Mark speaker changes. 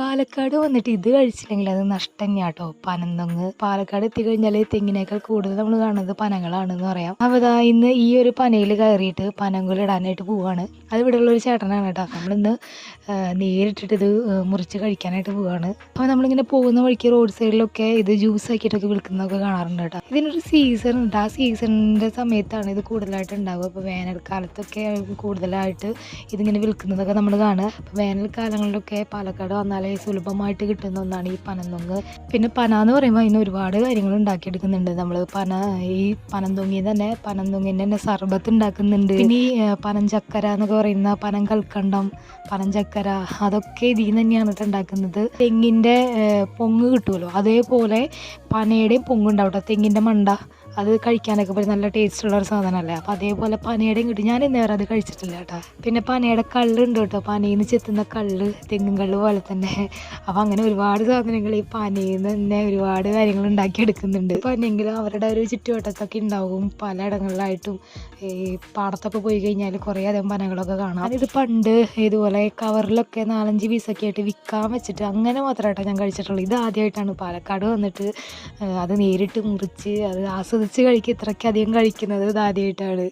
Speaker 1: പാലക്കാട് വന്നിട്ട് ഇത് കഴിച്ചില്ലെങ്കിൽ അത് നഷ്ടം തന്നെയാട്ടോ പനന്തൊങ്ങ് പാലക്കാട് എത്തിക്കഴിഞ്ഞാൽ തെങ്ങിനേക്കാൾ കൂടുതൽ നമ്മൾ കാണുന്നത് പനകളാണെന്ന് പറയാം. അവതാ ഇന്ന് ഈ ഒരു പനയിൽ കയറിയിട്ട് പനങ്കുല ഇടാനായിട്ട് പോവാണ്. അത് ഇവിടെയുള്ള ഒരു ചേട്ടനാണ് കേട്ടോ. നമ്മളിന്ന് നേരിട്ടിട്ട് ഇത് മുറിച്ച് കഴിക്കാനായിട്ട് പോവാണ്. അപ്പോൾ നമ്മളിങ്ങനെ പോകുന്ന വഴിക്ക് റോഡ് സൈഡിലൊക്കെ ഇത് ജ്യൂസ് ആക്കിയിട്ടൊക്കെ വിൽക്കുന്നതൊക്കെ കാണാറുണ്ട് കേട്ടോ. ഇതിനൊരു സീസൺ ഉണ്ട്. ആ സീസണിന്റെ സമയത്താണ് ഇത് കൂടുതലായിട്ട് ഉണ്ടാവുക. അപ്പോൾ വേനൽക്കാലത്തൊക്കെ കൂടുതലായിട്ട് ഇതിങ്ങനെ വിൽക്കുന്നതൊക്കെ നമ്മൾ കാണുക. അപ്പോൾ വേനൽക്കാലങ്ങളിലൊക്കെ പാലക്കാട് വന്നാലേ സുലഭമായിട്ട് കിട്ടുന്ന ഒന്നാണ് ഈ പനന്തൊങ്ങ്. പിന്നെ പന എന്ന് പറയുമ്പോൾ അതിന് ഒരുപാട് കാര്യങ്ങൾ ഉണ്ടാക്കിയെടുക്കുന്നുണ്ട്. നമ്മൾ പന ഈ പനന്തൊങ്ങി തന്നെ പനന്തൊങ്ങിന്റെ തന്നെ സർബത്ത് ഉണ്ടാക്കുന്നുണ്ട് പിന്നെ ഈ പനഞ്ചക്കര എന്നൊക്കെ പറയുന്ന പനം കൽക്കണ്ടം പനഞ്ചക്കര അതൊക്കെ ഇതിൽ നിന്ന് തന്നെയാണ് ഉണ്ടാക്കുന്നത്. തെങ്ങിന്റെ പൊങ്ങ് കിട്ടുമല്ലോ അതേപോലെ പനയുടെയും പൊങ്ങുണ്ടാവും കേട്ടോ. തെങ്ങിന്റെ മണ്ട അത് കഴിക്കാനൊക്കെ പറ്റും നല്ല ടേസ്റ്റ് ഉള്ള ഒരു സാധനമല്ലേ? അപ്പോൾ അതേപോലെ പനയുടെയും കിട്ടും. ഞാൻ ഇന്നേ വരെ അത് കഴിച്ചിട്ടില്ല കേട്ടോ. പിന്നെ പനയുടെ കള്ളുണ്ട് കേട്ടോ. പനയിൽ നിന്ന് ചെത്തുന്ന കള്ള് തെങ്ങും കള്ള് പോലെ തന്നെ. അപ്പോൾ അങ്ങനെ ഒരുപാട് സാധനങ്ങൾ ഈ പനയിൽ നിന്ന് തന്നെ ഒരുപാട് കാര്യങ്ങൾ ഉണ്ടാക്കിയെടുക്കുന്നുണ്ട്. പനെങ്കിലും അവരുടെ ഒരു ചുറ്റുവട്ടത്തൊക്കെ ഉണ്ടാവും. പലയിടങ്ങളിലായിട്ടും ഈ പാടത്തൊക്കെ പോയി കഴിഞ്ഞാൽ കുറേ അധികം പനകളൊക്കെ കാണാം. ഇത് പണ്ട് ഇതുപോലെ കവറിലൊക്കെ നാലഞ്ച് പീസൊക്കെ ആയിട്ട് വിൽക്കാൻ വെച്ചിട്ട് അങ്ങനെ മാത്രമായിട്ടാണ് ഞാൻ കഴിച്ചിട്ടുള്ളൂ. ഇത് ആദ്യമായിട്ടാണ് പാലക്കാട് വന്നിട്ട് അത് നേരിട്ട് മുറിച്ച് അത് ആസ്വദിച്ച് കഴിക്കുക ഇത്രയ്ക്ക് അധികം കഴിക്കുന്നത് ഇത് ആദ്യമായിട്ടാണ്